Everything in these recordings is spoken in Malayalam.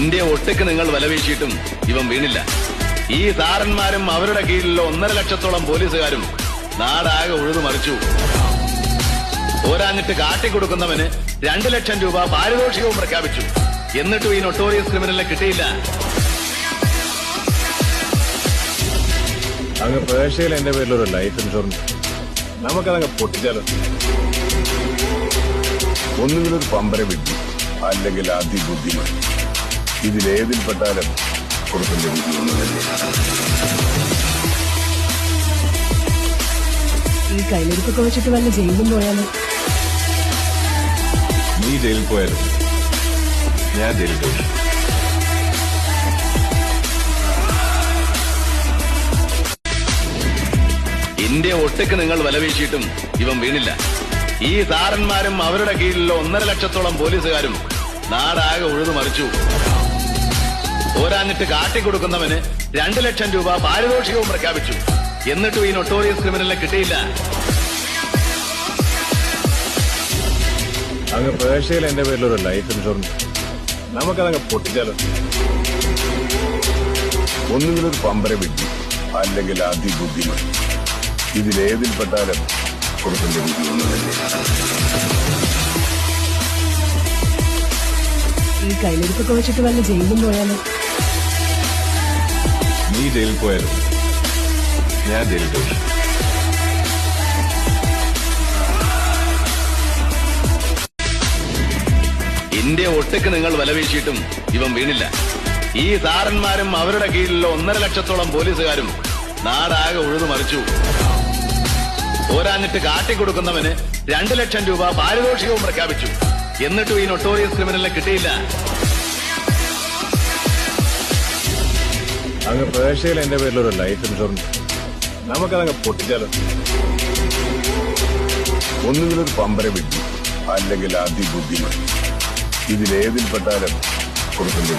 ഇന്ത്യ ഒട്ടക്ക് നിങ്ങൾ വലവീശിയിട്ടും ഇവൻ വീണില്ല. ഈ സാറന്മാരും അവരുടെ കീഴിലുള്ള ഒന്നര ലക്ഷത്തോളം പോലീസുകാരും നാടാകെ ഉഴുതു മറിച്ചു. പോരാഞ്ഞിട്ട് കാട്ടിക്കൊടുക്കുന്നവന് രണ്ട് ലക്ഷം രൂപ പാരിതോഷികവും പ്രഖ്യാപിച്ചു. എന്നിട്ടും ഈ നൊട്ടോറിയസ് ക്രിമിനലിനെ കിട്ടിയില്ല. അങ്ങ് പേർഷ്യയിൽ എന്റെ ഒരു ലൈഫ് ഇൻഷുറൻസ് നമുക്കതങ്ങ് പൊട്ടിച്ചാലോ ഒന്നുകിലൊരു പമ്പര വിട്ടു അല്ലെങ്കിൽ അതിബുദ്ധിമതി ഇതിലേതിൽപ്പെട്ടാലും കൊടുക്കേണ്ട വിധി ഒന്നും തന്നെ ഈ കയ്യിലിരിപ്പൊക്കെ വെച്ചിട്ട് വല്ല ജയിലും പോയാലോ? നീ ജയിലിൽ പോയാലും? ഞാൻ ജയിലിൽ പോയി. ഇന്ത്യ ഒട്ടുക്ക് നിങ്ങൾ വലവീശിയിട്ടും ഇവൻ വീണില്ല. ഈ സാറന്മാരും അവരുടെ കീഴിലുള്ള ഒന്നര ലക്ഷത്തോളം പോലീസുകാരും നാടാകെ ഉഴുതു മറിച്ചു പോരാഞ്ഞിട്ട് കാട്ടിക്കൊടുക്കുന്നവന് രണ്ടു ലക്ഷം രൂപ പാരിതോഷികവും പ്രഖ്യാപിച്ചു. എന്നിട്ടും ഈ നൊട്ടോറിയസ് ക്രിമിനലിനെ കിട്ടിയില്ല. അങ്ങ് പേർഷ്യയിൽ എന്റെ പേരിലൊരു ലൈഫ് ഇൻഷുറൻസ് നമുക്കതങ്ങ് പൊട്ടിച്ചാലോ ഒന്നുകിൽ ഒരു പമ്പര വിട്ടി അല്ലെങ്കിൽ അതിബുദ്ധിമതി ഇതിലേതിൽപ്പെട്ടാലും കൊടുക്കേണ്ട വിധി ഒന്നും തന്നെ ഈ കയ്യിലെടുത്തൊക്കെ വെച്ചിട്ട് വല്ല ജയിലും പോയാലോ? നീ ജയിലിൽ പോയാലും? ഞാൻ ജയിലിൽ പോയി ഇന്ത്യ ഒട്ടുക്ക് നിങ്ങൾ വലവീശിയിട്ടും ഇവൻ വീണില്ല. ഈ സാറന്മാരും അവരുടെ കീഴിലുള്ള ഒന്നര ലക്ഷത്തോളം പോലീസുകാരും നാടാകെ ഉഴുതു മറിച്ചു. പോരാഞ്ഞിട്ട് കാട്ടിക്കൊടുക്കുന്നവന് രണ്ടു ലക്ഷം രൂപ പാരിതോഷികവും പ്രഖ്യാപിച്ചു. എന്നിട്ടും ഈ നൊട്ടോറിയസ് ക്രിമിനലിനെ കിട്ടിയില്ല. അങ്ങ് പേർഷ്യയിൽ എന്റെ പേരിലൊരു ലൈഫ് ഇൻഷുറൻസ് നമുക്കതങ്ങ് പൊട്ടിച്ചാലോ? ഒന്നുകിൽ ഒരു പമ്പര വിട്ടു അല്ലെങ്കിൽ അതിബുദ്ധിമതി ഇതിലേതിൽപ്പെട്ടാലും തന്നെ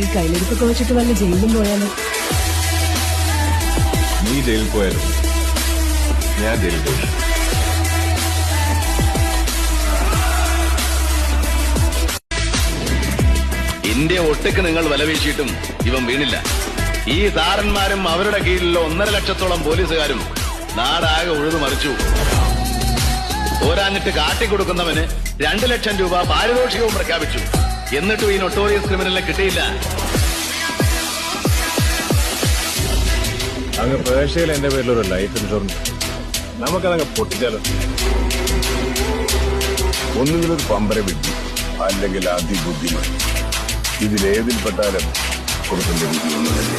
ഈ കയ്യിലിരിപ്പൊക്കെ വെച്ചിട്ട് വല്ല ജയിലും പോയാലോ? നീ ജയിലിൽ പോയാലും? ജയിലിൽ പോയി ഇന്ത്യ ഒട്ടുക്ക് നിങ്ങൾ വലവീശിയിട്ടും ഇവൻ വീണില്ല. ഈ സാറന്മാരും അവരുടെ കീഴിലുള്ള ഒന്നര ലക്ഷത്തോളം പോലീസുകാരും നാടാകെ ഉഴുതു മറിച്ചു. പോരാഞ്ഞിട്ട് കാട്ടിക്കൊടുക്കുന്നവന് രണ്ട് ലക്ഷം രൂപ പാരിതോഷികവും പ്രഖ്യാപിച്ചു. എന്നിട്ടും ഈ നൊട്ടോറിയസ് ക്രിമിനലിനെ കിട്ടിയില്ല. അങ്ങ് പേർഷ്യയിൽ എന്റെ പേരിലൊരു ലൈഫ് ഇൻഷുറൻസ് നമുക്കതങ്ങ് പൊട്ടിച്ചാലോ ഒന്നുകിൽ ഒരു പമ്പര വിട്ടി അല്ലെങ്കിൽ അതിബുദ്ധിമാൻ ഇതിലേതിൽ പെട്ടാലും കൊടുക്കേണ്ട വിധി ഒന്നും തന്നെ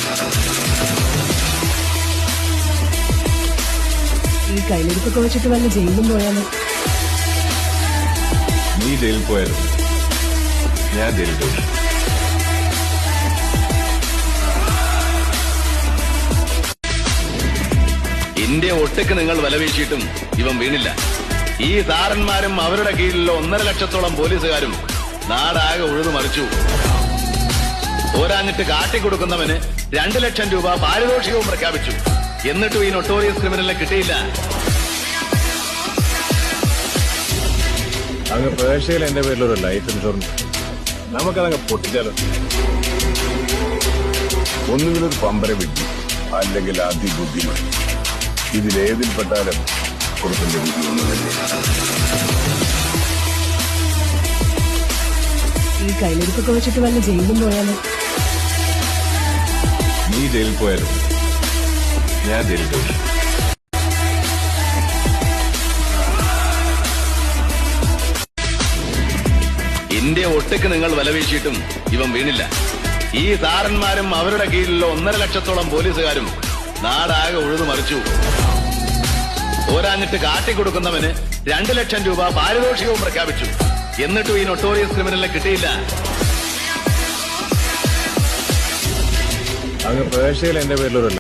ഈ കയ്യിലെടുപ്പൊക്കെ വെച്ചിട്ട് വല്ല ജയിലും പോയാലോ? നീ ജയിലിൽ പോയാലും? ഞാൻ ജയിലിൽ പോയി ഇന്ത്യ ഒട്ടുക്ക് നിങ്ങൾ വലവീശിയിട്ടും ഇവൻ വീണില്ല. ഈ സാറന്മാരും അവരുടെ കീഴിലുള്ള ഒന്നര ലക്ഷത്തോളം പോലീസുകാരും നാടാകെ ഉഴുതു മറിച്ചു. പോരാഞ്ഞിട്ട് കാട്ടിക്കൊടുക്കുന്നവന് രണ്ടു ലക്ഷം രൂപ പാരിതോഷികവും പ്രഖ്യാപിച്ചു. എന്നിട്ടും ഈ നൊട്ടോറിയസ് ക്രിമിനലിനെ കിട്ടിയില്ല. അങ്ങ് പേർഷ്യയിൽ എന്റെ പേരിലൊരു ലൈഫ് ഇൻഷുറൻസ് നമുക്കതങ്ങ് പൊട്ടിച്ചാലോ? ഒന്നുകിലൊരു പമ്പര വിട്ടു അല്ലെങ്കിൽ അതിബുദ്ധിമതി ഇതിലേതിൽപ്പെട്ടാലും കൊടുക്കേണ്ട വിധി ഒന്നു തന്നെ ഈ കയ്യിലെടുപ്പൊക്കെ വെച്ചിട്ട് വല്ല ജയിലും പോയാലോ? നീ ജയിലിൽ പോയാലും? ഞാൻ ജയിലിൽ പോയി ഇന്ത്യ ഒട്ടുക്ക് നിങ്ങൾ വലവീശിയിട്ടും ഇവൻ വീണില്ല. ഈ സാറന്മാരും അവരുടെ കീഴിലുള്ള ഒന്നര ലക്ഷത്തോളം പോലീസുകാരും നാടാകെ ഉഴുതു മറിച്ചു. പോരാഞ്ഞിട്ട് കാട്ടിക്കൊടുക്കുന്നവന് രണ്ടു ലക്ഷം രൂപ പാരിതോഷികവും പ്രഖ്യാപിച്ചു. എന്നിട്ടും ഈ നൊട്ടോറിയസ് ക്രിമിനലിനെ കിട്ടിയില്ല. അങ്ങ് പേർഷ്യയിൽ എന്റെ പേരിലൊരു